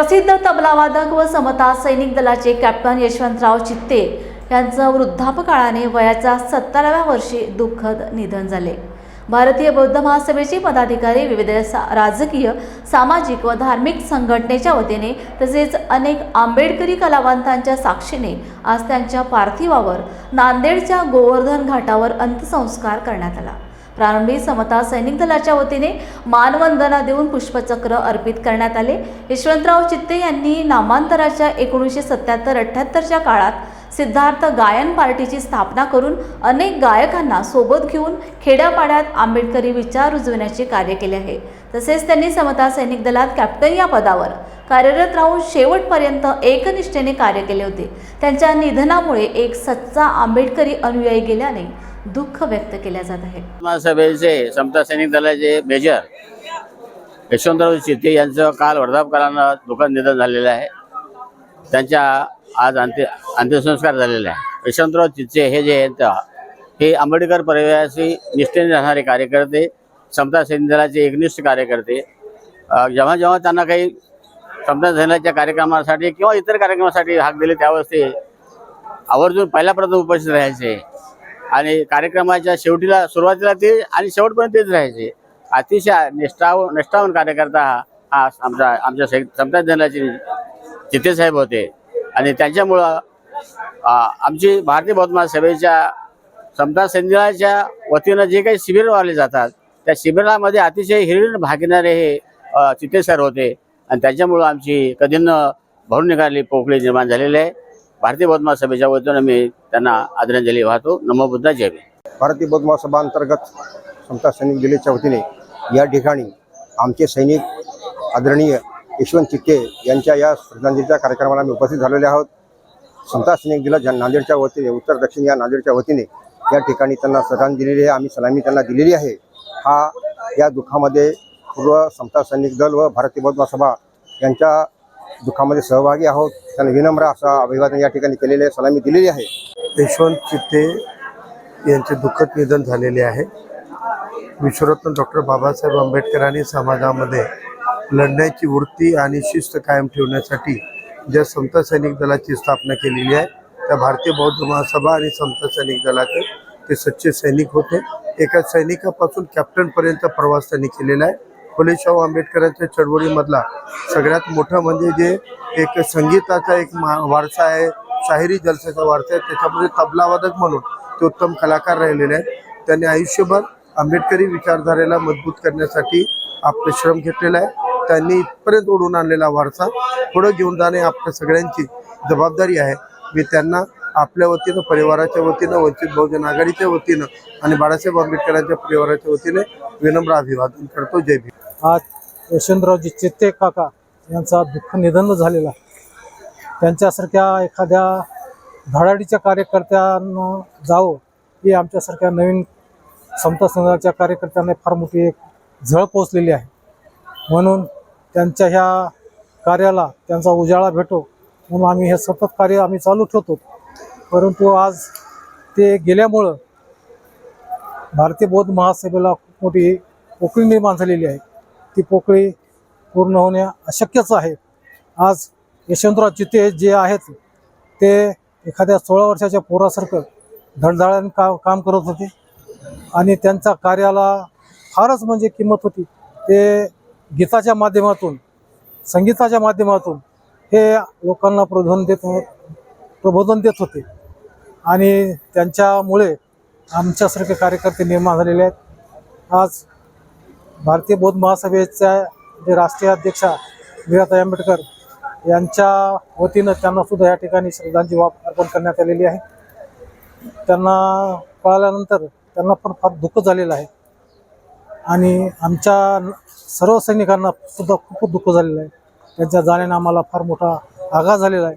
प्रसिद्ध तबलावादक व समता सैनिक दलाचे कॅप्टन यशवंतराव चित्ते यांचं वृद्धापकाळाने वयाच्या सत्तराव्या वर्षी दुःखद निधन झाले. भारतीय बौद्ध महासभेचे पदाधिकारी विविध सा राजकीय सामाजिक व धार्मिक संघटनेच्या वतीने तसेच अनेक आंबेडकरी कलावंतांच्या साक्षीने आज त्यांच्या पार्थिवावर नांदेडच्या गोवर्धन घाटावर अंत्यसंस्कार करण्यात आला. प्रारंभी समता सैनिक दलाच्या वतीने मानवंदना देऊन पुष्पचक्र अर्पित करण्यात आले. यशवंतराव चित्ते यांनी नामांतराच्या एकोणीसशे सत्याहत्तर अठ्ठ्याहत्तरच्या काळात सिद्धार्थ गायन पार्टीची स्थापना करून अनेक गायकांना सोबत घेऊन खेड्यापाड्यात आंबेडकरी विचार रुजविण्याचे कार्य केले आहे. तसेच त्यांनी समता सैनिक दलात कॅप्टन या पदावर कार्यरत राहून शेवटपर्यंत एकनिष्ठेने कार्य केले होते. त्यांच्या निधनामुळे एक सच्चा आंबेडकरी अनुयायी गेल्याने दुःख व्यक्त केल्या जात आहे महासभेचे समता सैनिक दलाचे मेजर यशवंतराव चित्ते यांचं काल वर्धापकाळानं दुःखद निधन झालेलं आहे. त्यांच्या आज अंत्य अंत्यसंस्कार झालेले आहे यशवंतराव चित्ते हे जे आहेत हे आंबेडकर परिवाराशी निष्ठेने राहणारे कार्यकर्ते समता सैनिक दलाचे एकनिष्ठ कार्यकर्ते. जेव्हा जेव्हा त्यांना काही समता सैनिकाच्या कार्यक्रमासाठी किंवा इतर कार्यक्रमासाठी हाक दिले त्यावेळेस ते आवर्जून पहिल्यापर्यंत उपस्थित राहायचे. आणि कार्यक्रमाच्या शेवटीला सुरुवातीला ते आणि शेवटपर्यंत तेच राहायचे. अतिशय निष्ठाव निष्ठावान कार्यकर्ता हा हा आमचा आमच्या सै समता दलाचे साहेब होते. आणि त्यांच्यामुळं आमची भारतीय बौद्ध सभेच्या समता सैनिकाच्या वतीनं जे काही शिबिर वाले जातात त्या शिबिरामध्ये अतिशय हिरीण भागणारे हे चिते सर होते. आणि त्याच्यामुळं आमची कधी न भरून निघाली पोकळी निर्माण झालेली आहे. भारतीय बौद्ध सभेच्या वतीनं मी त्यांना आदरांजली वाहतो. नमो बुद्धा जय भारतीय बौद्ध महासभा अंतर्गत समता सैनिक दिल्लीच्या वतीने या ठिकाणी आमचे सैनिक आदरणीय यशवंत चित्ते यांच्या या श्रद्धांजलीच्या कार्यक्रमाला आम्ही उपस्थित झालेले आहोत. समता सैनिक दिला ज्या नांदेडच्या वतीने उत्तर दक्षिण या नांदेडच्या वतीने या ठिकाणी त्यांना श्रद्धांजली दिलेली आहे आम्ही सलामी त्यांना दिलेली आहे. हा या दुःखामध्ये पूर्व समता सैनिक दल व भारतीय बौद्ध महासभा यांच्या दुःखामध्ये सहभागी आहोत. त्यांना विनम्र असा अभिवादन या ठिकाणी केलेले सलामी दिलेली आहे. यशवंत चित्ते यांचे दुःखद निधन झालेले आहे. विश्वरत्न डॉक्टर बाबासाहेब आंबेडकरांनी समाजामध्ये लढण्याची वृत्ती आणि शिस्त कायम ठेवण्यासाठी ज्या संत सैनिक दलाची स्थापना केलेली आहे त्या भारतीय बौद्ध महासभा आणि समता सैनिक दलाचे ते सच्चे सैनिक होते. एका सैनिकापासून कॅप्टनपर्यंत प्रवास त्यांनी केलेला आहे. फुले शाहू आंबेडकरांच्या चळवळीमधला सगळ्यात मोठं म्हणजे जे एक संगीताचा एक वारसा आहे शाहिरी जलसेचा वारसा आहे. त्याच्यामध्ये तबलावादक म्हणून ते उत्तम कलाकार राहिलेले आहेत. त्यांनी आयुष्यभर आंबेडकरी विचारधारेला मजबूत करण्यासाठी आपले श्रम घेतलेला आहे. त्यांनी इथपर्यंत ओढून आणलेला वारसा पुढे घेऊन जाणे आपल्या सगळ्यांची जबाबदारी आहे. मी त्यांना आपल्या वतीनं परिवाराच्या वतीनं वंचित बहुजन आघाडीच्या वतीनं आणि बाळासाहेब आंबेडकरांच्या परिवाराच्या वतीने विनम्र अभिवादन करतो. जय भीम. आज यशवंतरावजी चित्ते काका यांचा दुःख निधन झालेला आहे. त्यांच्यासारख्या एखाद्या धडाडीच्या कार्यकर्त्यांना जावं ही आमच्यासारख्या नवीन समता संघाच्या कार्यकर्त्यांना फार मोठी एक झळ पोचलेली आहे. म्हणून त्यांच्या ह्या कार्याला त्यांचा उजाळा भेटो म्हणून आम्ही हे सतत कार्य आम्ही चालू ठेवतो. परंतु आज ते गेल्यामुळं भारतीय बौद्ध महासभेला खूप मोठी पोकळी निर्माण झालेली आहे. ती पोकळी पूर्ण होणे अशक्यच आहे. आज यशवंतराव चित्ते जे आहेत ते एखाद्या सोळा वर्षाच्या पोरासारखं धडधाड्याने का काम करत होते. आणि त्यांच्या कार्याला फारच म्हणजे किंमत होती. ते गीताच्या माध्यमातून संगीताच्या माध्यमातून हे लोकांना प्रबोधन देत प्रबोधन देत होते. आणि त्यांच्यामुळे आमच्यासारखे कार्यकर्ते निर्माण झालेले आहेत. आज भारतीय बौद्ध महासभेच्या जे राष्ट्रीय अध्यक्षा मीराताई आंबेडकर यांच्या वतीनं त्यांना सुद्धा या ठिकाणी श्रद्धांजली वाप अर्पण करण्यात आलेली आहे. त्यांना कळाल्यानंतर त्यांना पण फार दुःख झालेलं आहे. आणि आमच्या सर्व सैनिकांना सुद्धा खूप दुःख झालेलं आहे. त्यांच्या जाण्याने आम्हाला फार मोठा आघात झालेला आहे.